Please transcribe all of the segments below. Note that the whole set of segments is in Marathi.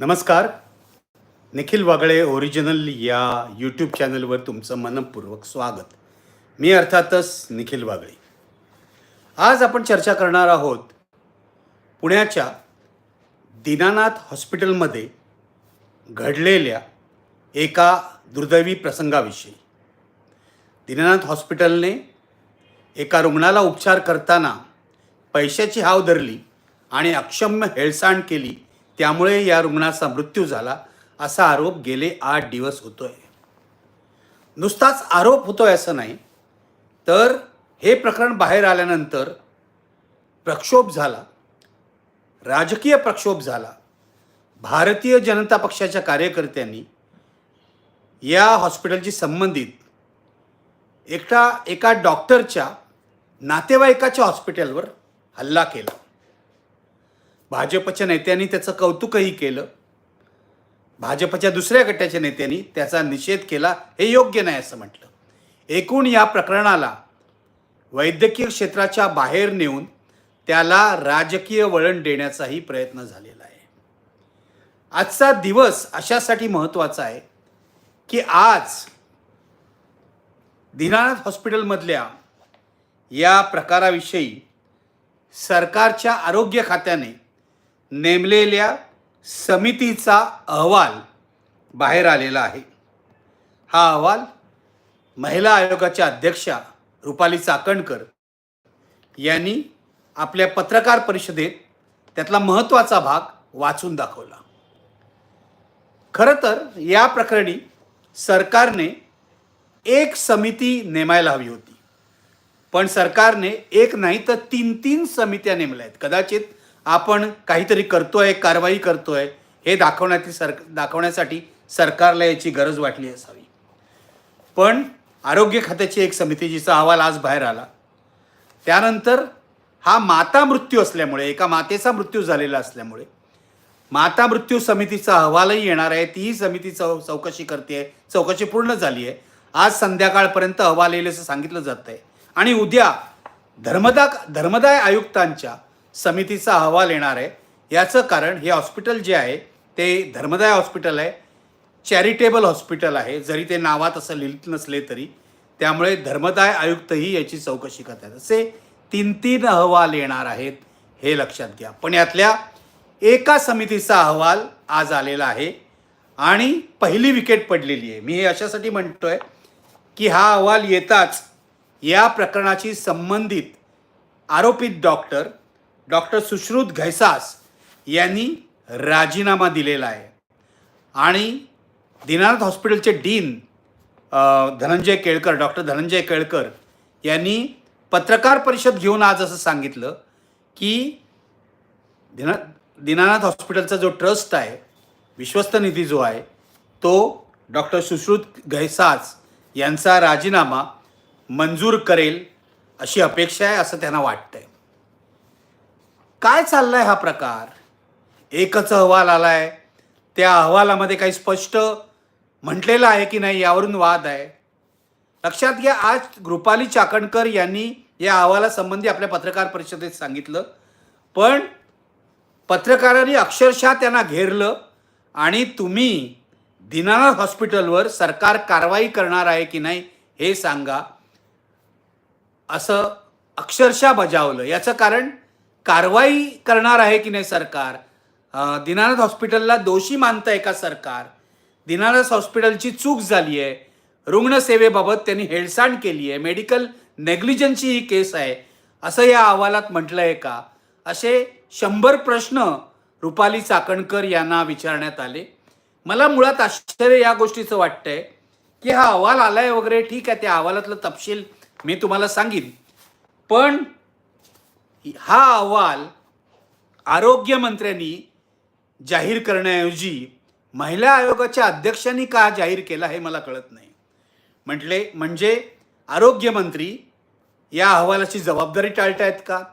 नमस्कार. निखिल वागळे ओरिजिनल या यूट्यूब चॅनलवर तुमचं मनपूर्वक स्वागत. मी अर्थातच निखिल वागळे. आज आपण चर्चा करणार आहोत पुण्याच्या दीनानाथ हॉस्पिटलमध्ये घडलेल्या एका दुर्दैवी प्रसंगाविषयी. दीनानाथ हॉस्पिटलने एका रुग्णाला उपचार करताना पैशाची हाव धरली आणि अक्षम्य हेळसांड केली त्यामुळे या रुग्णाचा मृत्यू झाला असा आरोप गेले आठ दिवस होतोय. नुसताच आरोप होतोय असं नाही तर हे प्रकरण बाहेर आल्यानंतर प्रक्षोभ झाला राजकीय प्रक्षोभ झाला. भारतीय जनता पक्षाच्या कार्यकर्त्यांनी या हॉस्पिटलशी संबंधित एकटा एका डॉक्टरच्या नातेवाईकाच्या हॉस्पिटलवर हल्ला केला. भाजपच्या नेत्यांनी त्याचं कौतुकही केलं. भाजपच्या दुसऱ्या गटाच्या नेत्यांनी त्याचा निषेध केला हे योग्य नाही असं म्हटलं. एकूण या प्रकरणाला वैद्यकीय क्षेत्राच्या बाहेर नेऊन त्याला राजकीय वळण देण्याचाही प्रयत्न झालेला आहे. आजचा दिवस अशासाठी महत्त्वाचा आहे की आज दीनानाथ हॉस्पिटलमधल्या या प्रकाराविषयी सरकारच्या आरोग्य खात्याने नेमलेल्या समितीचा अहवाल बाहेर आलेला आहे. हा अहवाल महिला आयोगाच्या अध्यक्षा रुपाली चाकणकर यांनी आपल्या पत्रकार परिषदेत त्यातला महत्त्वाचा भाग वाचून दाखवला. खरं तर या प्रकरणी सरकारने एक समिती नेमायला हवी होती. पण सरकारने एक नाही तर तीन तीन समित्या नेमल्या आहेत. कदाचित आपण काहीतरी करतोय कारवाई करतोय हे दाखवण्याची सर दाखवण्यासाठी सरकारला याची गरज वाटली असावी. पण आरोग्य खात्याची एक समिती जिचा अहवाल आज बाहेर आला त्यानंतर हा माता मृत्यू असल्यामुळे एका मातेचा मृत्यू झालेला असल्यामुळे माता मृत्यू समितीचा अहवालही येणार आहे. तीही समिती चौ चौकशी करते चौकशी पूर्ण झाली आहे आज संध्याकाळपर्यंत अहवाल येईल असं सांगितलं जात आहे आणि उद्या धर्मदा धर्मदाय आयुक्तांच्या समितीचा अहवाल येणार आहे. याचं कारण हे हॉस्पिटल जे आहे ते धर्मदाय हॉस्पिटल आहे चॅरिटेबल हॉस्पिटल आहे जरी ते नावात असं लिहित नसले तरी. त्यामुळे धर्मदाय आयुक्तही याची चौकशी करतात. असे तीन तीन अहवाल येणार आहेत हे लक्षात घ्या. पण यातल्या एका समितीचा अहवाल आज आलेला आहे आणि पहिली विकेट पडलेली आहे. मी हे अशासाठी म्हणतोय की हा अहवाल येताच या प्रकरणाशी संबंधित आरोपित डॉक्टर डॉक्टर सुश्रुत घैसास यांनी राजीनामा दिलेला आहे. आणि दीनानाथ हॉस्पिटलचे डीन धनंजय केळकर डॉक्टर धनंजय केळकर यांनी पत्रकार परिषद घेऊन आज असं सांगितलं की दिना दीनानाथ हॉस्पिटलचा जो ट्रस्ट आहे विश्वस्त निधी जो आहे तो डॉक्टर सुश्रुत घैसास यांचा राजीनामा मंजूर करेल अशी अपेक्षा आहे असं त्यांना वाटतंय. काय चाललाय हा प्रकार? एकच अहवाल आलाय. त्या अहवालामध्ये काही स्पष्ट म्हटलेलं आहे की नाही यावरून वाद आहे. लक्षात घ्या आज रुपाली चाकणकर यांनी या अहवालासंबंधी आपल्या पत्रकार परिषदेत सांगितलं. पण पत्रकारांनी अक्षरशः त्यांना घेरलं आणि तुम्ही दीनानाथ हॉस्पिटलवर सरकार कारवाई करणार आहे की नाही हे सांगा. असं अक्षरशः बजावलं. याचं कारण कारवाई करणार आहे की नाही सरकार? दिनानाथ दीनानाथ हॉस्पिटलला दोषी मानतंय का सरकार? दीनानाथ हॉस्पिटलची चूक झाली आहे. रुग्णसेवेबाबत त्यांनी हेळसांड केली आहे. मेडिकल नेग्लिजन्सची ही केस आहे. असं या अहवालात म्हटलं आहे का? असे शंभर प्रश्न रुपाली चाकणकर यांना विचारण्यात आले. मला मुळात आश्चर्य या गोष्टीचं वाटतंय की हा अहवाल आलाय वगैरे ठीक आहे त्या अहवालातलं तपशील मी तुम्हाला सांगीन. पण हा अहवाल आरोग्यमंत्र्यांनी जाहीर करण्याऐवजी महिला आयोगाच्या अध्यक्षांनी का जाहीर केला हे मला कळत नाही. म्हटले म्हणजे आरोग्यमंत्री या अहवालाची जबाबदारी टाळतायत का?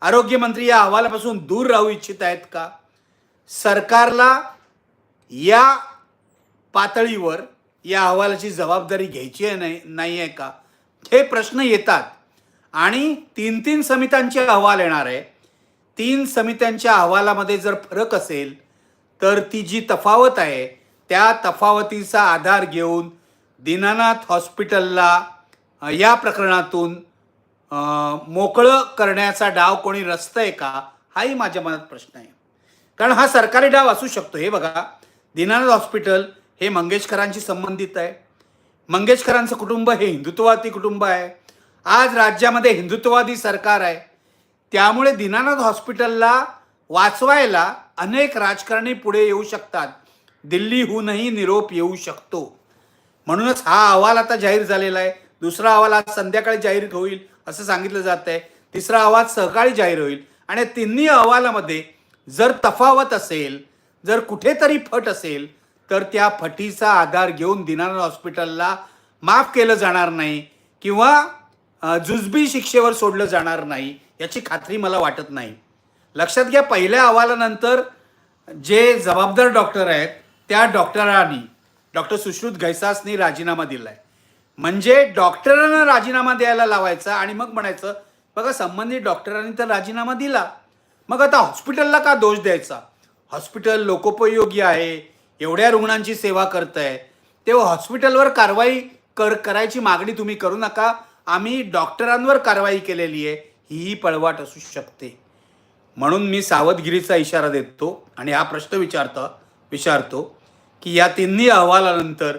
आरोग्यमंत्री या अहवालापासून दूर राहू इच्छित आहेत का? सरकारला या पातळीवर या अहवालाची जबाबदारी घ्यायची आहे नाही नाही आहे का? हे प्रश्न येतात. आणि तीन तीन समित्यांचे अहवाल येणार आहे. तीन समित्यांच्या अहवालामध्ये जर फरक असेल तर ती जी तफावत आहे त्या तफावतीचा आधार घेऊन दीनानाथ हॉस्पिटलला या प्रकरणातून मोकळं करण्याचा डाव कोणी रचतंय का हाही माझ्या मनात प्रश्न आहे. कारण हा सरकारी डाव असू शकतो. हे बघा दीनानाथ हॉस्पिटल हे मंगेशकरांशी संबंधित आहे. मंगेशकरांचं कुटुंब हे हिंदुत्ववादी कुटुंब आहे. आज राज्यामध्ये हिंदुत्ववादी सरकार आहे. त्यामुळे दीनानाथ हॉस्पिटलला वाचवायला अनेक राजकारणी पुढे येऊ शकतात. दिल्लीहूनही निरोप येऊ शकतो. म्हणूनच हा अहवाल आता जाहीर झालेला आहे. दुसरा अहवाल आज संध्याकाळी जाहीर होईल असं सांगितलं जात आहे. तिसरा अहवाल सकाळी जाहीर होईल. आणि तिन्ही अहवालामध्ये जर तफावत असेल जर कुठेतरी फट असेल तर त्या फटीचा आधार घेऊन दिनानाथ हॉस्पिटलला माफ केलं जाणार नाही. किंवा जुजबी शिक्षेवर सोडलं जाणार नाही याची खात्री मला वाटत नाही. लक्षात घ्या पहिल्या अहवालानंतर जे जबाबदार डॉक्टर आहेत त्या डॉक्टरांनी डॉक्टर सुश्रुत घैसासनी राजीनामा दिला आहे म्हणजे डॉक्टरांना राजीनामा द्यायला लावायचा आणि मग म्हणायचं बघा संबंधित डॉक्टरांनी तर राजीनामा दिला. मग आता हॉस्पिटलला का दोष द्यायचा? हॉस्पिटल लोकोपयोगी आहे एवढ्या रुग्णांची सेवा करत आहे तेव्हा हॉस्पिटलवर कारवाई कर करायची मागणी तुम्ही करू नका. आम्ही डॉक्टरांवर कारवाई केलेली आहे हीही पळवाट असू शकते. म्हणून मी सावधगिरीचा इशारा देतो आणि हा प्रश्न विचारतो विचारतो की या तिन्ही अहवालानंतर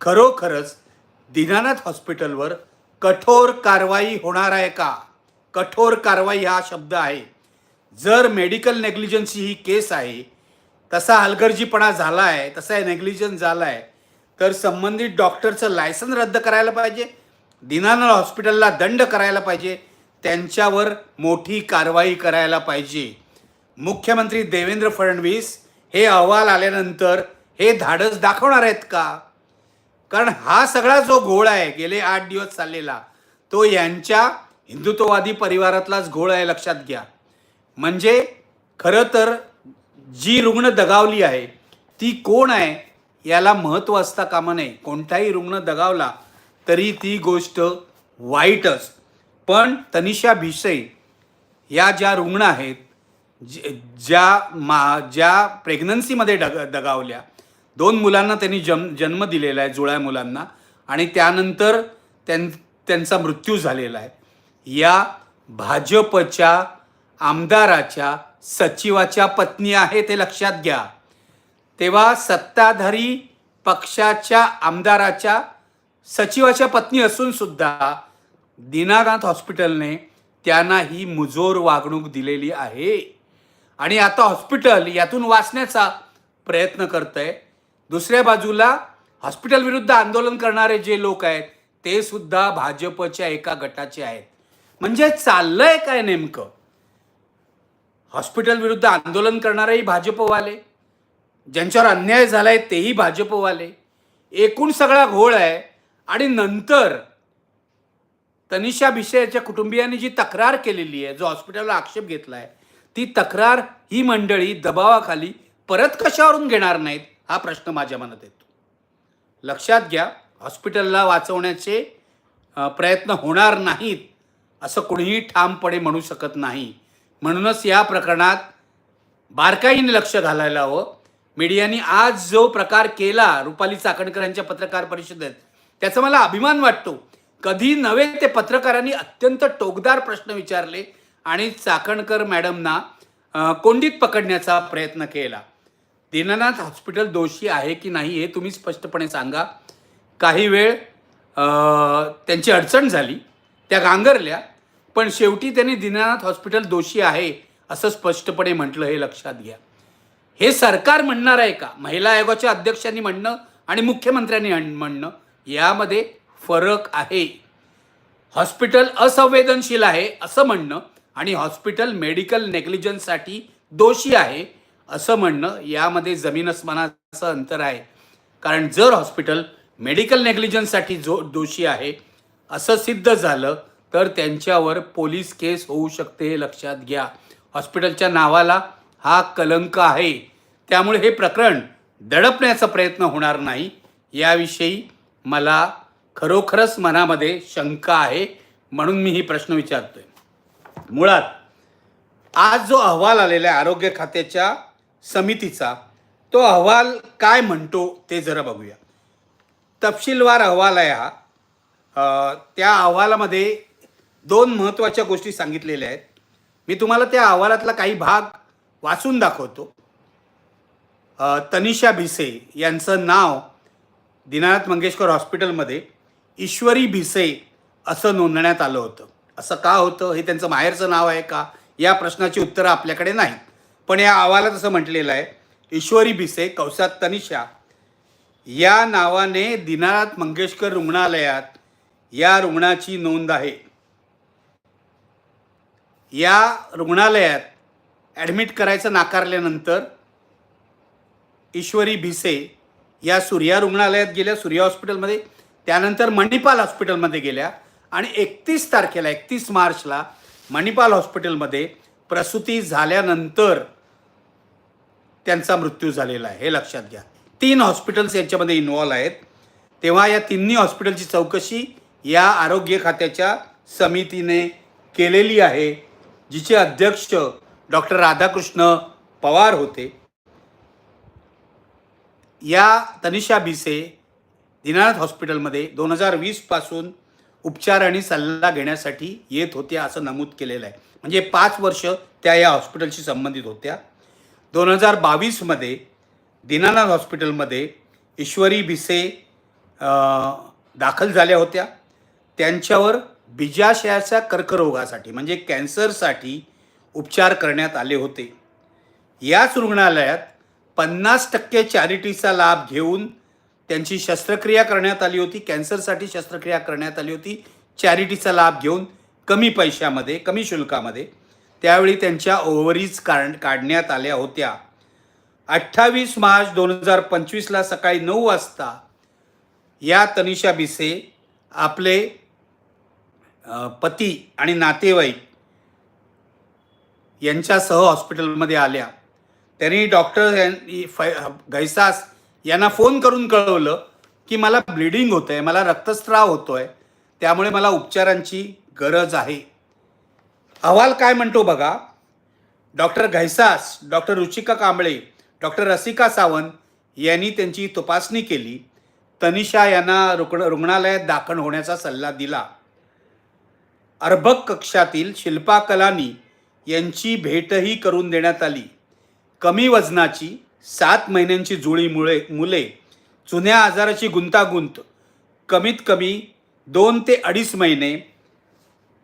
खरोखरच दीनानाथ हॉस्पिटलवर कठोर कारवाई होणार आहे का? कठोर कारवाई हा शब्द आहे. जर मेडिकल नेग्लिजन्सी ही केस आहे तसा हलगर्जीपणा झाला आहे तसा नेग्लिजन्स झाला आहे तर संबंधित डॉक्टरचं लायसन रद्द करायला पाहिजे दीनानाथ हॉस्पिटलला दंड करायला पाहिजे त्यांच्यावर मोठी कारवाई करायला पाहिजे. मुख्यमंत्री देवेंद्र फडणवीस हे अहवाल आल्यानंतर हे धाडस दाखवणार आहेत का? कारण हा सगळा जो घोळ आहे गेले आठ दिवस चाललेला तो यांच्या हिंदुत्ववादी परिवारातलाच घोळ आहे लक्षात घ्या. म्हणजे खरं तर जी रुग्ण दगावली आहे ती कोण आहे? याला महत्त्व असता कामा नये. कोणताही रुग्ण दगावला तरी ती गोष्ट वाईटच. पण तनिषा भिसे या ज्या रुग्ण आहेत ज्या मा ज्या प्रेग्नन्सीमध्ये डग दगावल्या दोन मुलांना त्यांनी जम जन्म दिलेला आहे जुळ्या मुलांना आणि त्यानंतर त्यां त्यांचा मृत्यू झालेला आहे. या भाजपच्या आमदाराच्या सचिवाच्या पत्नी आहे ते लक्षात घ्या. तेव्हा सत्ताधारी पक्षाच्या आमदाराच्या सचिवाच्या पत्नी असून सुद्धा दीनानाथ हॉस्पिटलने त्यांना ही मुजोर वागणूक दिलेली आहे. आणि आता हॉस्पिटल यातून वाचण्याचा प्रयत्न करत आहे दुसऱ्या बाजूला हॉस्पिटल विरुद्ध आंदोलन करणारे जे लोक आहेत ते सुद्धा भाजपच्या एका गटाचे आहेत. म्हणजे चाललंय काय नेमकं? हॉस्पिटल विरुद्ध आंदोलन करणारेही भाजपवाले ज्यांच्यावर अन्याय झालाय तेही भाजपवाले. एकूण सगळा घोळ आहे आणि नंतर तनिषा याच्या कुटुंबियांनी जी तक्रार केलेली आहे जो हॉस्पिटलला आक्षेप घेतला आहे ती तक्रार ही मंडळी दबावाखाली परत कशावरून घेणार नाहीत हा प्रश्न माझ्या मनात येतो. लक्षात घ्या हॉस्पिटलला वाचवण्याचे प्रयत्न होणार नाहीत असं कोणीही ठामपणे म्हणू शकत नाही. म्हणूनच या प्रकरणात बारकाईने लक्ष घालायला हवं. मीडियाने आज जो प्रकार केला रुपाली चाकणकर यांच्या पत्रकार परिषदेत त्याचा मला अभिमान वाटतो. कधी नव्हे ते पत्रकारांनी अत्यंत टोकदार प्रश्न विचारले आणि चाकणकर मॅडमना कोंडीत पकडण्याचा प्रयत्न केला. दीनानाथ हॉस्पिटल दोषी आहे की नाही हे तुम्ही स्पष्टपणे सांगा. काही वेळ त्यांची अडचण झाली. त्या गांगरल्या. पण शेवटी त्यांनी दीनानाथ हॉस्पिटल दोषी आहे असं स्पष्टपणे म्हटलं हे लक्षात घ्या. हे सरकार म्हणणार आहे का? महिला आयोगाच्या अध्यक्षांनी म्हणणं आणि मुख्यमंत्र्यांनी म्हणणं? यामध्ये फरक आहे. हॉस्पिटल असंवेदनशील आहे असं म्हणणं आणि हॉस्पिटल मेडिकल नेग्लिजन्ससाठी दोषी आहे असं म्हणणं यामध्ये जमीन अस्मानाचं अंतर आहे. कारण जर हॉस्पिटल मेडिकल नेग्लिजन्ससाठी जो दोषी आहे असं सिद्ध झालं तर त्यांच्यावर पोलीस केस होऊ शकते हे लक्षात घ्या. हॉस्पिटलच्या नावाला हा कलंक आहे. त्यामुळे हे प्रकरण दडपण्याचा प्रयत्न होणार नाही. याविषयी मला खरोखरच मनामध्ये शंका आहे म्हणून मी ही प्रश्न विचारतोय. मुळात आज जो अहवाल आलेला आहे आरोग्य खात्याच्या समितीचा तो अहवाल काय म्हणतो ते जरा बघूया. तपशीलवार अहवाल आहे हा. त्या अहवालामध्ये दोन महत्त्वाच्या गोष्टी सांगितलेल्या आहेत. मी तुम्हाला त्या अहवालातला काही भाग वाचून दाखवतो. तनिषा भिसे यांचं नाव दीनानाथ मंगेशकर हॉस्पिटलमध्ये ईश्वरी भिसे असं नोंदण्यात आलं होतं. असं का होतं? हे त्यांचं माहेरचं नाव आहे का? या प्रश्नाची उत्तरं आपल्याकडे नाहीत. पण या अहवालात असं म्हटलेलं आहे ईश्वरी भिसे कौसात तनिषा या नावाने दीनानाथ मंगेशकर रुग्णालयात या रुग्णाची नोंद आहे. या रुग्णालयात ॲडमिट करायचं नाकारल्यानंतर ईश्वरी भिसे या सूर्या रुग्णालयात गेल्या सूर्या हॉस्पिटलमध्ये. त्यानंतर मणिपाल हॉस्पिटलमध्ये गेल्या. आणि एकतीस तारखेला एकतीस मार्चला मणिपाल हॉस्पिटलमध्ये प्रसूती झाल्यानंतर त्यांचा मृत्यू झालेला आहे हे लक्षात घ्या. तीन हॉस्पिटल्स यांच्यामध्ये इन्वॉल्व आहेत. तेव्हा या तिन्ही हॉस्पिटलची चौकशी या आरोग्य खात्याच्या समितीने केलेली आहे जिचे अध्यक्ष डॉक्टर राधाकृष्ण पवार होते. या तनिषा भिसे दीनानाथ हॉस्पिटलमध्ये दोन हजार वीसपासून उपचार आणि सल्ला घेण्यासाठी येत होत्या असं नमूद केलेलं आहे. म्हणजे पाच वर्ष त्या या हॉस्पिटलशी संबंधित होत्या. दोन हजार बावीसमध्ये दीनानाथ हॉस्पिटलमध्ये ईश्वरी भिसे दाखल झाल्या होत्या. त्यांच्यावर बिजाशयाच्या कर्करोगासाठी म्हणजे कॅन्सरसाठी उपचार करण्यात आले होते. याच रुग्णालयात पन्नास टक्के चॅरिटीचा लाभ घेऊन त्यांची शस्त्रक्रिया करण्यात आली होती कॅन्सरसाठी शस्त्रक्रिया करण्यात आली होती चॅरिटीचा लाभ घेऊन कमी पैशामध्ये कमी शुल्कामध्ये त्यावेळी त्यांच्या ओव्हरीज काढ काढण्यात आल्या होत्या. अठ्ठावीस मार्च दोन हजार पंचवीसला सकाळी नऊ वाजता या तनिषा बिसे आपले पती आणि नातेवाईक यांच्यासह हॉस्पिटलमध्ये आल्या. त्यांनी डॉक्टर यांनी घैसास यांना फोन करून कळवलं की मला ब्लिडिंग होतं आहे मला रक्तस्राव होतो आहे त्यामुळे मला उपचारांची गरज आहे. अहवाल काय म्हणतो बघा? Doctor Ghaisas doctor Ruchika Kamble doctor Rasika Sawant यांनी त्यांची तपासणी केली. तनिषा यांना रुग्ण रुग्णालयात दाखल होण्याचा सल्ला दिला. अर्भक कक्षातील शिल्पा कलानी यांची भेटही करून देण्यात आली. कमी वजनाची सात महिन्यांची जुळी मुळे मुले जुन्या आजाराची गुंतागुंत कमीत कमी दोन ते अडीच महिने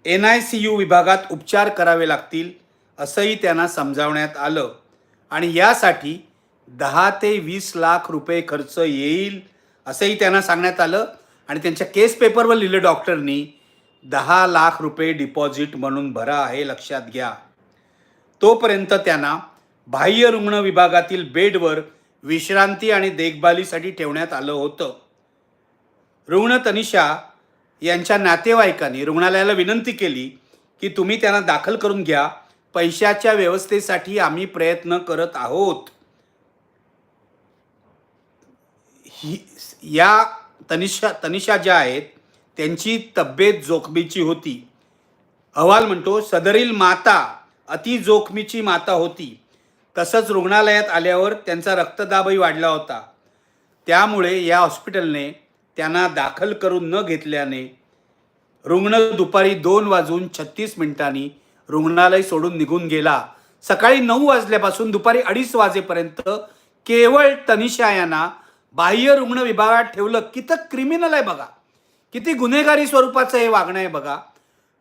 एन आय सी यू विभागात उपचार करावे लागतील असंही त्यांना समजावण्यात आलं. आणि यासाठी दहा ते वीस लाख रुपये खर्च येईल असंही त्यांना सांगण्यात आलं. आणि त्यांच्या केस पेपरवर लिहिलं डॉक्टरनी दहा लाख रुपये डिपॉझिट म्हणून भरा हे लक्षात घ्या. तोपर्यंत त्यांना बाह्य रुग्ण विभागातील बेडवर विश्रांती आणि देखभालीसाठी ठेवण्यात आलं होतं. रुग्ण तनिषा यांच्या नातेवाईकांनी रुग्णालयाला विनंती केली की तुम्ही त्यांना दाखल करून घ्या. पैशाच्या व्यवस्थेसाठी आम्ही प्रयत्न करत आहोत. ही या तनिषा तनिषा ज्या आहेत त्यांची तब्येत जोखमीची होती. अहवाल म्हणतो सदरील माता अति जोखमीची माता होती. तसंच रुग्णालयात आल्यावर त्यांचा रक्तदाबही वाढला होता. त्यामुळे या हॉस्पिटलने त्यांना दाखल करून न घेतल्याने रुग्ण दुपारी दोन वाजून छत्तीस मिनिटांनी रुग्णालय सोडून निघून गेला. सकाळी नऊ वाजल्यापासून दुपारी अडीच वाजेपर्यंत केवळ तनिषा यांना बाह्य रुग्ण विभागात ठेवलं. किती क्रिमिनल आहे बघा. किती गुन्हेगारी स्वरूपाचं हे वागणं आहे बघा.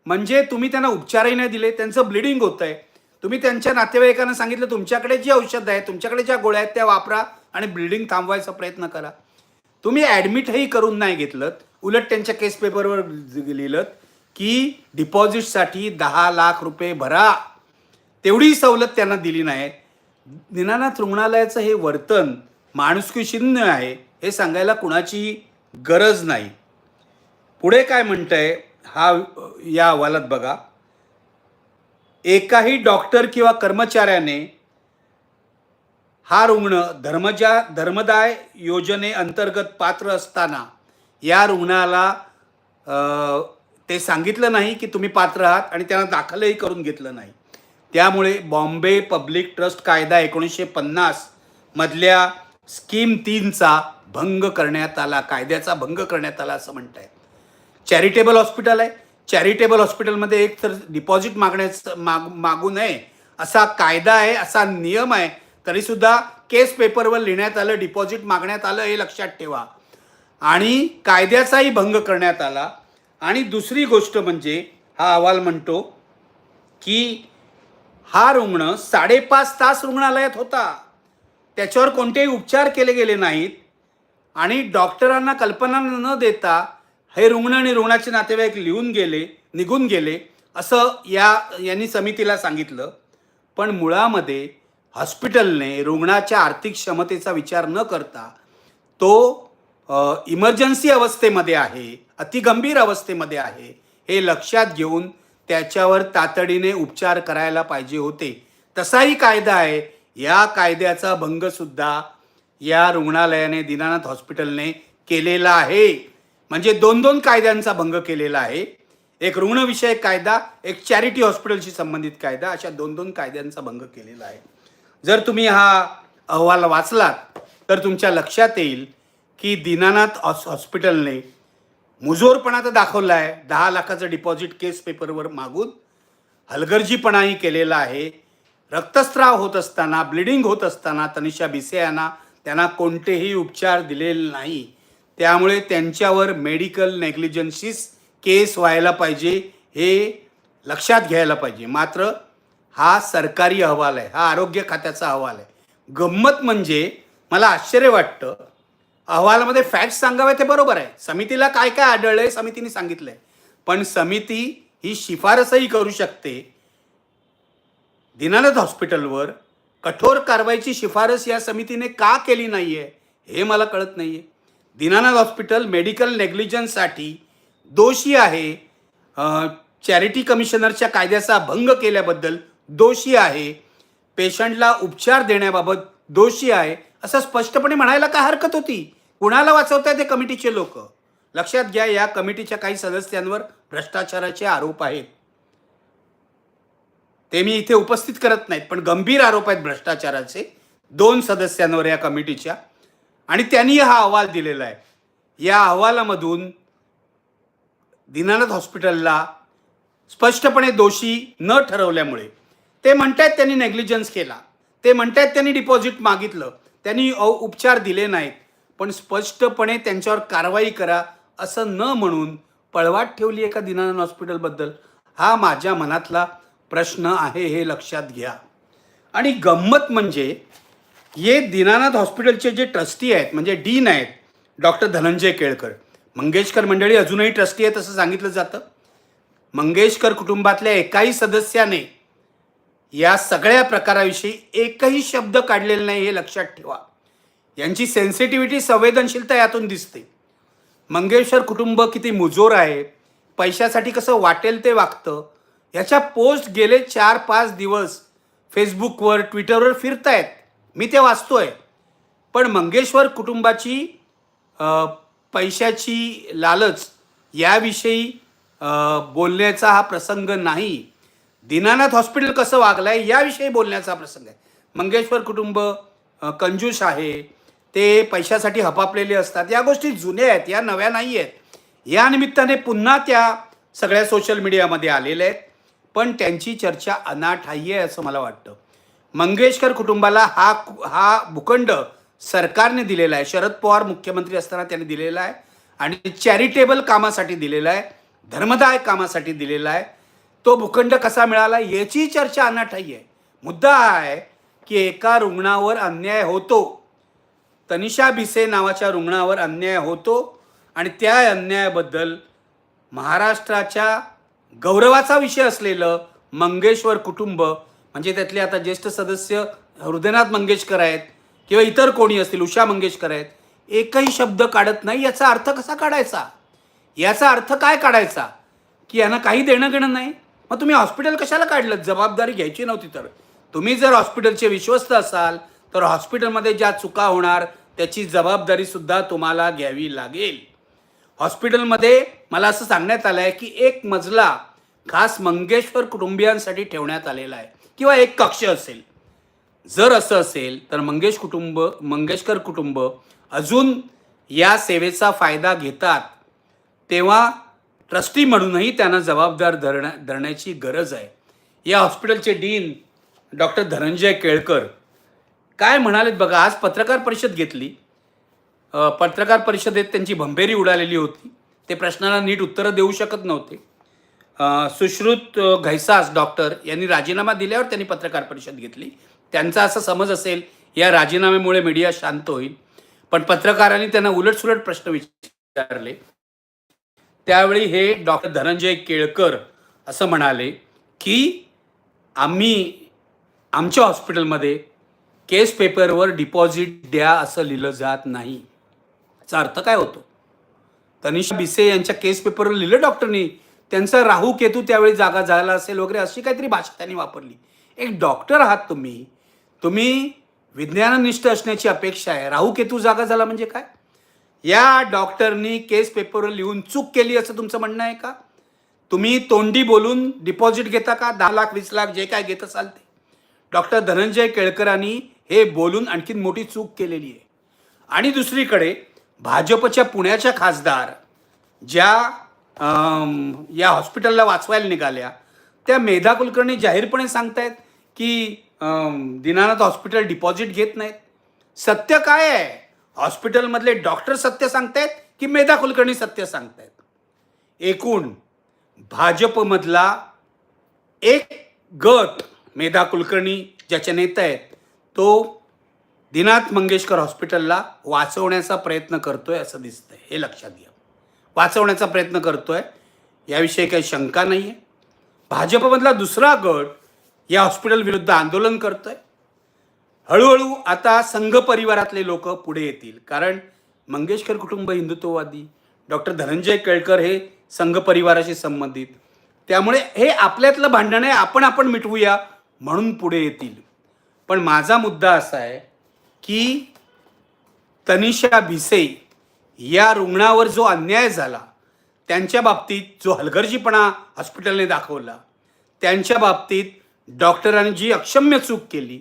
म्हणजे तुम्ही त्यांना उपचारही नाही दिले त्यांचं ब्लिडिंग होतं आहे तुम्ही त्यांच्या नातेवाईकांना सांगितलं तुमच्याकडे जी औषधं आहेत तुमच्याकडे ज्या गोळ्या आहेत त्या वापरा आणि ब्लिडिंग थांबवायचा प्रयत्न करा. तुम्ही ॲडमिटही करून नाही घेतलं उलट त्यांच्या केस पेपरवर लिहिलं की डिपॉझिटसाठी दहा लाख रुपये भरा. तेवढी सवलत त्यांना दिली नाही. दीनानाथ रुग्णालयाचं हे वर्तन माणुसकी शून्य आहे हे सांगायला कुणाची गरज नाही. पुढे काय म्हणतंय हा या अहवालात बघा. एकाही डॉक्टर किंवा कर्मचाऱ्याने हा रुग्ण धर्मजा धर्मदाय योजनेअंतर्गत पात्र असताना या रुग्णाला ते सांगितलं नाही की तुम्ही पात्र आहात आणि त्यांना दाखलही करून घेतलं नाही. त्यामुळे बॉम्बे पब्लिक ट्रस्ट कायदा एकोणीसशे पन्नास मधल्या स्कीम तीनचा भंग करण्यात आला कायद्याचा भंग करण्यात आला असं म्हणत आहे चॅरिटेबल हॉस्पिटल आहे. चॅरिटेबल हॉस्पिटलमध्ये एक तर डिपॉझिट मागण्याचं माग मागू नये असा कायदा आहे असा नियम आहे तरीसुद्धा केस पेपरवर लिहिण्यात आलं डिपॉझिट मागण्यात आलं हे लक्षात ठेवा. आणि कायद्याचाही भंग करण्यात आला. आणि दुसरी गोष्ट म्हणजे हा अहवाल म्हणतो की हा रुग्ण साडेपाच तास रुग्णालयात होता. त्याच्यावर कोणतेही उपचार केले गेले नाहीत. आणि डॉक्टरांना कल्पना न देता हे रुग्ण आणि रुग्णाचे नातेवाईक लिहून गेले निघून गेले असं या यांनी समितीला सांगितलं. पण मुळामध्ये हॉस्पिटलने रुग्णाच्या आर्थिक क्षमतेचा विचार न करता तो इमर्जन्सी अवस्थेमध्ये आहे अतिगंभीर अवस्थेमध्ये आहे हे लक्षात घेऊन त्याच्यावर तातडीने उपचार करायला पाहिजे होते. तसाही कायदा आहे. या कायद्याचा भंगसुद्धा या रुग्णालयाने दीनानाथ हॉस्पिटलने केलेला आहे. म्हणजे दोन दोन कायद्यांचा भंग केलेला आहे. एक रुग्णविषयक कायदा एक चॅरिटी हॉस्पिटलशी संबंधित कायदा अशा दोन दोन कायद्यांचा भंग केलेला आहे. जर तुम्ही हा अहवाल वाचलात तर तुमच्या लक्षात येईल की दीनानाथ हॉस हॉस्पिटलने मुजोरपणा तर दाखवला आहे दहा लाखाचं डिपॉझिट केस पेपरवर मागून हलगर्जीपणाही केलेला आहे. रक्तस्राव होत असताना ब्लिडिंग होत असताना तनिषा भिसे यांना त्यांना कोणतेही उपचार दिलेले नाही. त्यामुळे त्यांच्यावर मेडिकल नेग्लिजन्सीस केस व्हायला पाहिजे हे लक्षात घ्यायला पाहिजे. मात्र हा सरकारी अहवाल आहे हा आरोग्य खात्याचा अहवाल आहे. गंमत म्हणजे मला आश्चर्य वाटतं अहवालामध्ये फॅक्ट सांगावे ते बरोबर आहे. समितीला काय काय आढळलंय समितीने सांगितलंय. पण समिती ही शिफारसही करू शकते. दीनानाथ हॉस्पिटलवर कठोर कारवाईची शिफारस या समितीने का केली नाही आहे हे मला कळत नाही आहे दीनानाथ हॉस्पिटल मेडिकल नेग्लिजन्ससाठी दोषी आहे. चॅरिटी कमिशनरच्या कायद्याचा भंग केल्याबद्दल दोषी आहे. पेशंटला उपचार देण्याबाबत दोषी आहे. असं स्पष्टपणे म्हणायला काय हरकत होती? कुणाला वाचवताय ते कमिटीचे लोक? लक्षात घ्या या कमिटीच्या काही सदस्यांवर भ्रष्टाचाराचे आरोप आहेत. ते मी इथे उपस्थित करत नाहीत पण गंभीर आरोप आहेत भ्रष्टाचाराचे. दोन सदस्यांवर या कमिटीच्या. आणि त्यांनी हा अहवाल दिलेला आहे. या अहवालामधून दीनानाथ हॉस्पिटलला स्पष्टपणे दोषी न ठरवल्यामुळे ते म्हणतायत त्यांनी नेग्लिजन्स केला. ते म्हणतायत त्यांनी डिपॉझिट मागितलं. त्यांनी उपचार दिले नाहीत. पण स्पष्टपणे त्यांच्यावर कारवाई करा असं न म्हणून पळवाट ठेवली आहे का दीनानाथ हॉस्पिटलबद्दल. हा माझ्या मनातला प्रश्न आहे हे लक्षात घ्या. आणि गंमत म्हणजे हे दीनानाथ हॉस्पिटलचे जे ट्रस्टी आहेत म्हणजे डीन आहेत डॉक्टर धनंजय केळकर. मंगेशकर मंडळी अजूनही ट्रस्टी आहेत असं सांगितलं जातं. मंगेशकर कुटुंबातल्या एकाही सदस्याने या सगळ्या प्रकाराविषयी एकही शब्द काढलेला नाही हे लक्षात ठेवा. यांची सेन्सिटिव्हिटी संवेदनशीलता यातून दिसते. मंगेशकर कुटुंब किती मुजोर आहे पैशासाठी कसं वाटेल ते वागतं याच्या पोस्ट गेले चार पाच दिवस फेसबुकवर ट्विटरवर फिरतायत. मी ते वाचतोय. पण मंगेश्वर कुटुंबाची पैशाची लालच याविषयी बोलण्याचा हा प्रसंग नाही. दीनानाथ हॉस्पिटल कसं वागलंय याविषयी बोलण्याचा प्रसंग आहे. मंगेश्वर कुटुंब कंजूस आहे. ते पैशासाठी हपापलेले असतात. या गोष्टी जुन्या आहेत या नव्या नाही आहेत. या निमित्ताने पुन्हा त्या सगळ्या सोशल मीडियामध्ये आलेल्या आहेत. पण त्यांची चर्चा अनाठायी आहे असं मला वाटतं. मंगेशकर कुटुंबाला हा हा भूखंड सरकारने दिलेला आहे. शरद पवार मुख्यमंत्री असताना त्यांनी दिलेला आहे. आणि चॅरिटेबल कामासाठी दिलेला आहे. धर्मदाय कामासाठी दिलेला आहे. तो भूखंड कसा मिळाला याची चर्चा अनाठाई आहे. मुद्दा हा आहे की एका रुग्णावर अन्याय होतो. तनिषा भिसे नावाच्या रुग्णावर अन्याय होतो. आणि त्या अन्यायाबद्दल महाराष्ट्राच्या गौरवाचा विषय असलेलं मंगेश्वर कुटुंब म्हणजे त्यातले आता ज्येष्ठ सदस्य हृदयनाथ मंगेशकर आहेत किंवा इतर कोणी असतील उषा मंगेशकर आहेत एकही शब्द काढत नाही याचा अर्थ कसा काढायचा? याचा अर्थ काय काढायचा? की यांना काही देणं घेणं नाही? मग तुम्ही हॉस्पिटल कशाला काढलं? जबाबदारी घ्यायची नव्हती तर. तुम्ही जर हॉस्पिटलचे विश्वस्त असाल तर हॉस्पिटलमध्ये ज्या चुका होणार त्याची जबाबदारीसुद्धा तुम्हाला घ्यावी लागेल. हॉस्पिटलमध्ये मला असं सांगण्यात आलं आहे की एक मजला खास मंगेश्वर कुटुंबियांसाठी ठेवण्यात आलेला आहे. किंवा एक कक्ष असेल. जर असं असेल तर मंगेश कुटुंब मंगेशकर कुटुंब अजून या सेवेचा फायदा घेतात तेव्हा ट्रस्टी म्हणूनही त्यांना जबाबदार धरण धरण्याची गरज आहे. या हॉस्पिटलचे डीन डॉक्टर धनंजय केळकर काय म्हणालेत बघा आज पत्रकार परिषद घेतली. पत्रकार परिषदेत त्यांची भंभेरी उडालेली होती. ते प्रश्नाला नीट उत्तरं देऊ शकत नव्हते. सुश्रुत घैसास डॉक्टर यांनी राजीनामा दिल्यावर त्यांनी पत्रकार परिषद घेतली. त्यांचा असा समज असेल या राजीनाम्यामुळे मीडिया शांत होईल. पण पत्रकारांनी त्यांना उलटसुलट प्रश्न विचारले. त्यावेळी हे डॉक्टर धनंजय केळकर असं म्हणाले की आम्ही आमच्या हॉस्पिटलमध्ये केस पेपरवर डिपॉझिट द्या असं लिहिलं जात नाही. याचा अर्थ काय होतो? तनिषा बिसे यांच्या केस पेपरवर लिहिलं डॉक्टरनी? त्यांचा राहू केतू त्यावेळी जागा झाला असेल वगैरे अशी काहीतरी भाषा त्यांनी वापरली. एक डॉक्टर आहात तुम्ही. तुम्ही विज्ञाननिष्ठ असण्याची अपेक्षा आहे. राहू केतू जागा झाला म्हणजे काय? या डॉक्टरनी केस पेपरवर लिहून चूक केली असं तुमचं म्हणणं आहे का? तुम्ही तोंडी बोलून डिपॉझिट घेता का? दहा लाख वीस लाख जे काय घेत असाल ते. डॉक्टर धनंजय केळकरांनी हे बोलून आणखीन मोठी चूक केलेली आहे. आणि दुसरीकडे भाजपच्या पुण्याच्या खासदार ज्या या हॉस्पिटलला वाचवायला निघाल्या. त्या मेधा कुलकर्णी जाहीरपणे सांगतायत की दिनानाथ दीनानाथ हॉस्पिटल डिपॉझिट घेत नाहीत. सत्य काय आहे? हॉस्पिटलमधले डॉक्टर सत्य सांगतायत की मेधा कुलकर्णी सत्य सांगतायत? एकूण भाजपमधला एक गट मेधा कुलकर्णी ज्याचे नेते आहेत तो दिनाथ मंगेशकर हॉस्पिटलला वाचवण्याचा प्रयत्न करतोय असं दिसतंय. हे लक्षात घ्या. वाचवण्याचा प्रयत्न करतो आहे याविषयी काही शंका नाही आहे भाजपमधला दुसरा गट या हॉस्पिटल विरुद्ध आंदोलन आहे हळूहळू आता संघ परिवारातले लोक पुढे येतील. कारण मंगेशकर कुटुंब हिंदुत्ववादी डॉक्टर धनंजय केळकर हे संघ परिवाराशी संबंधित. त्यामुळे हे आपल्यातलं भांडण आहे आपण आपण मिटवूया म्हणून पुढे येतील. पण माझा मुद्दा असा आहे की तनिषा भिसे या रुग्णावर जो अन्याय झाला त्यांच्या बाबतीत जो हलगर्जीपणा हॉस्पिटलने दाखवला त्यांच्या बाबतीत डॉक्टरांनी जी अक्षम्य चूक केली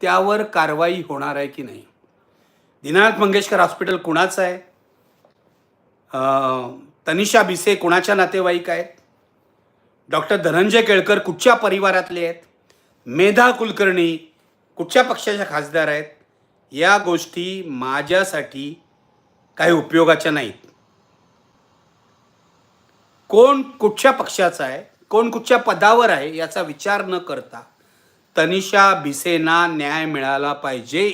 त्यावर कारवाई होणार आहे की नाही? दीनानाथ मंगेशकर हॉस्पिटल कुणाचं आहे? तनिषा भिसे कुणाच्या नातेवाईक आहेत? डॉक्टर धनंजय केळकर कुठच्या परिवारातले आहेत? मेधा कुलकर्णी कुठच्या पक्षाच्या खासदार आहेत? या गोष्टी माझ्यासाठी काही उपयोगाच्या नाहीत. कोण कुठच्या पक्षाचा आहे कोण कुठच्या पदावर आहे याचा विचार न करता तनिषा भिसेना न्याय मिळाला पाहिजे.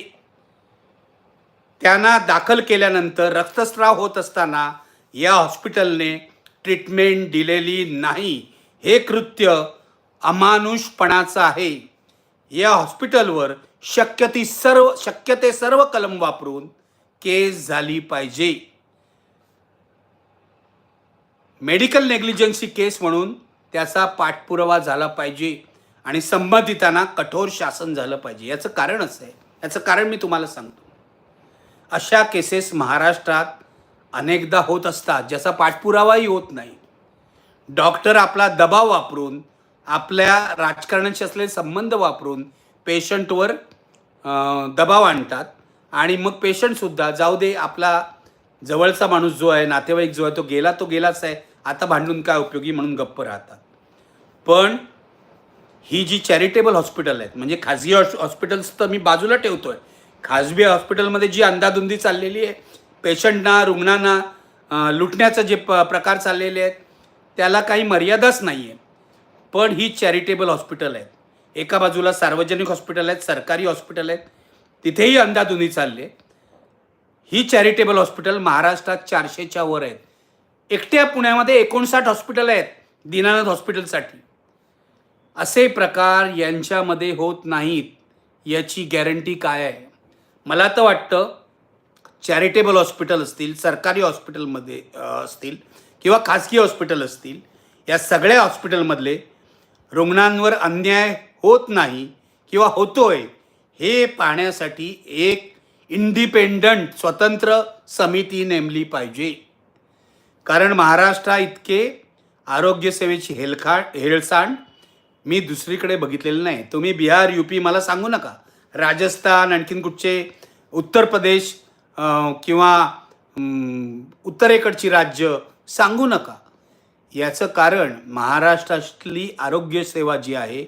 त्यांना दाखल केल्यानंतर रक्तस्राव होत असताना या हॉस्पिटलने ट्रीटमेंट दिलेली नाही. हे कृत्य अमानुषपणाचं आहे. या हॉस्पिटलवर शक्य ती सर्व शक्य ते सर्व कलम वापरून केस झाली पाहिजे. मेडिकल नेग्लिजन्सी केस म्हणून त्याचा पाठपुरावा झाला पाहिजे आणि संबंधितांना कठोर शासन झालं पाहिजे. याचं कारण असं आहे. याचं कारण मी तुम्हाला सांगतो. अशा केसेस महाराष्ट्रात अनेकदा होत असतात ज्याचा पाठपुरावाही होत नाही. डॉक्टर आपला दबाव वापरून आपल्या राजकारणाशी असलेले संबंध वापरून पेशंटवर दबाव आणतात. आणि मग पेशंटसुद्धा जाऊ दे आपला जवळचा माणूस जो आहे नातेवाईक जो आहे तो गेला तो गेलाच आहे. आता भांडून काय उपयोगी म्हणून गप्प राहतात. पण ही जी चॅरिटेबल हॉस्पिटल आहेत म्हणजे खाजगी हॉस् हॉस्पिटल्स तर मी बाजूला ठेवतो आहे खाजगी हॉस्पिटलमध्ये जी अंदाधुंदी चाललेली आहे पेशंटना रुग्णांना लुटण्याचं जे प प्रकार चाललेले आहेत त्याला काही मर्यादाच नाही आहे पण ही चॅरिटेबल हॉस्पिटल आहेत. एका बाजूला सार्वजनिक हॉस्पिटल आहेत सरकारी हॉस्पिटल आहेत तिथेही अंधाधुनी चालले ही चॅरिटेबल हॉस्पिटल महाराष्ट्रात चारशेच्या वर आहेत. एकट्या पुण्यामध्ये एकोणसाठ हॉस्पिटल आहेत दीनानाथ हॉस्पिटलसाठी असे प्रकार यांच्यामध्ये होत नाहीत याची गॅरंटी काय आहे? मला तर वाटतं चॅरिटेबल हॉस्पिटल असतील सरकारी हॉस्पिटलमध्ये असतील किंवा खाजगी हॉस्पिटल असतील या सगळ्या हॉस्पिटलमधले रुग्णांवर अन्याय होत नाही किंवा होतोय हे पाहण्यासाठी एक इंडिपेंडंट स्वतंत्र समिती नेमली पाहिजे. कारण महाराष्ट्रा इतके आरोग्यसेवेची हेलखा हेळसांड मी दुसरीकडे बघितलेलं नाही. तुम्ही बिहार यू पी मला सांगू नका. राजस्थान आणखीन कुठचे उत्तर प्रदेश किंवा उत्तरेकडची राज्य सांगू नका. याचं कारण महाराष्ट्रातली आरोग्यसेवा जी आहे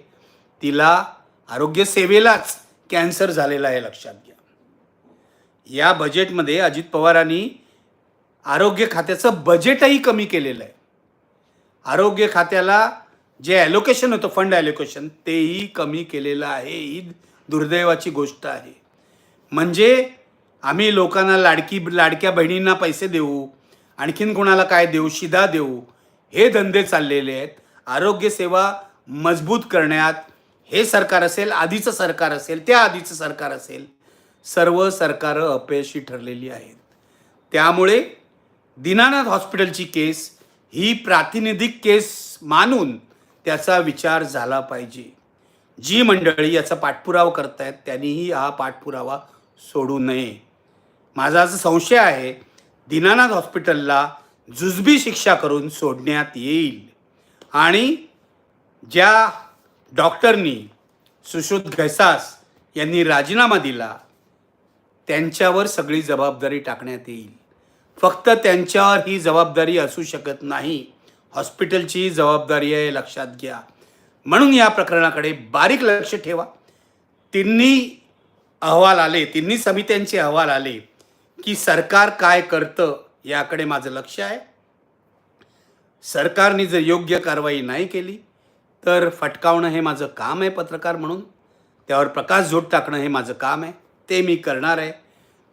तिला आरोग्यसेवेलाच कॅन्सर झालेला आहे लक्षात घ्या. या बजेटमध्ये अजित पवारांनी आरोग्य खात्याचं बजेटही कमी केलेलं आहे. आरोग्य खात्याला जे ॲलोकेशन होतं फंड ॲलोकेशन तेही कमी केलेलं आहे. ही दुर्दैवाची गोष्ट आहे. म्हणजे आम्ही लोकांना लाडकी लाडक्या बहिणींना पैसे देऊ आणखीन कोणाला काय देऊ शिधा देऊ हे धंदे चाललेले आहेत. आरोग्यसेवा मजबूत करण्यात हे सरकार असेल आधीचं सरकार असेल त्या आधीचं सरकार असेल सर्व सरकारं अपयशी ठरलेली आहेत. त्यामुळे दीनानाथ हॉस्पिटलची केस ही प्रातिनिधिक केस मानून त्याचा विचार झाला पाहिजे. जी मंडळी याचा पाठपुरावा करतायत त्यांनीही हा पाठपुरावा सोडू नये. माझा असं संशय आहे दीनानाथ हॉस्पिटलला जुजबी शिक्षा करून सोडण्यात येईल. आणि ज्या डॉक्टरनी सुश्रुत घैसास यांनी राजीनामा दिला. त्यांच्यावर सगळी जबाबदारी टाकण्यात येईल. फक्त त्यांच्यावर ही जबाबदारी असू शकत नाही. हॉस्पिटलची जबाबदारी आहे लक्षात घ्या. म्हणून या प्रकरणाकडे बारीक लक्ष ठेवा. तिन्ही अहवाल आले तिन्ही समित्यांचे अहवाल आले की सरकार काय करतं याकडे माझं लक्ष आहे. सरकारने जर योग्य कारवाई नाही केली तर फटकावणं हे माझं काम आहे पत्रकार म्हणून. त्यावर प्रकाश झोट टाकणं हे माझं काम आहे. ते मी करणार आहे.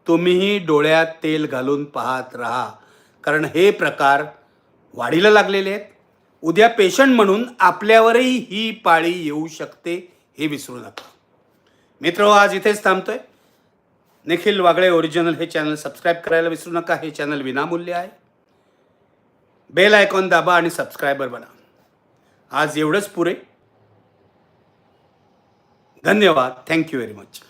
तुम्हीही डोळ्यात तेल घालून पाहत राहा. कारण हे प्रकार वाढीला लागलेले आहेत. उद्या पेशंट म्हणून आपल्यावरही ही पाळी येऊ शकते हे विसरू नका. मित्र आज इथेच थांबतोय. निखिल वागळे ओरिजिनल हे चॅनल सबस्क्राईब करायला विसरू नका. हे चॅनल विनामूल्य आहे. बेल आयकॉन दाबा आणि सबस्क्रायबर बना आज एवढंच पुरे. धन्यवाद. Thank you very much